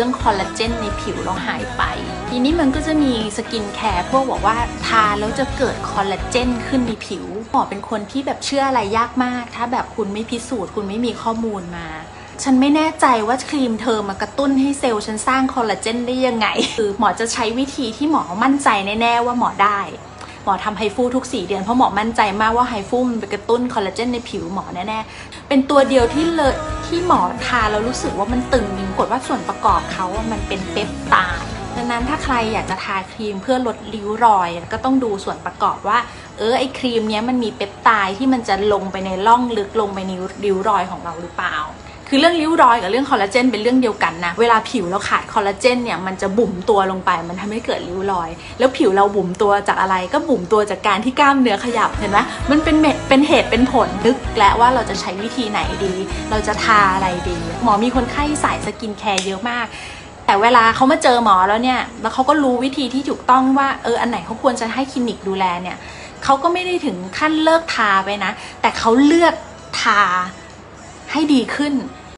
เรื่องคอลลาเจนในผิวเราหายไป ทีนี้มันก็จะมีสกินแคร์พวกบอกว่าทาแล้วจะเกิดคอลลาเจนขึ้นในผิวหมอเป็นคนที่แบบเชื่ออะไรยากมาก ถ้าแบบคุณไม่พิสูจน์คุณไม่มีข้อมูลมาฉันไม่แน่ใจว่าครีมเธอมากระตุ้นให้เซลล์ฉันสร้างคอลลาเจนได้ยังไง คือหมอจะใช้วิธีที่หมอมั่นใจแน่ๆว่าหมอได้ หมอทำไฮฟูทุก 4 เดือน เพราะหมอมั่นใจมากว่าไฮฟูมันไปกระตุ้นคอลลาเจนในผิวหมอแน่ๆ เป็นตัวเดียวที่เลยที่หมอทาแล้วรู้สึกว่ามันตึงมีกดว่าส่วนประกอบเขาอะมันเป็นเปปไทด์ดังนั้นถ้าใครอยากจะทาครีมเพื่อลดริ้วรอย ก็ต้องดูส่วนประกอบว่า เออไอครีมเนี้ยมันมีเปปไทด์ที่มันจะลงไปในร่องลึกลงไปในริ้วรอยของเราหรือเปล่า คือเรื่องริ้วรอยกับเรื่องคอลลาเจนเป็นเรื่องเดียวกันนะ เวลาผิวเราขาดคอลลาเจนเนี่ยมันจะบุ๋มตัวลงไป มันทำให้เกิดริ้วรอย แล้วผิวเราบุ๋มตัวจากอะไร ก็บุ๋มตัวจากการที่กล้ามเนื้อขยับเห็นไหมมันเป็นเม็ดเป็นเหตุเป็นผลนึกและว่าเราจะใช้วิธีไหนดี เราจะทาอะไรดี หมอมีคนไข้สายสกินแคร์เยอะมากแต่เวลาเขามาเจอหมอแล้วเนี่ย แล้วเขาก็รู้วิธีที่ถูกต้องว่า เออ อันไหนเขาควรจะให้คลินิกดูแลเนี่ย เขาก็ไม่ได้ถึงขั้นเลิกทาไปนะ แต่เขาเลือกทาให้ดีขึ้น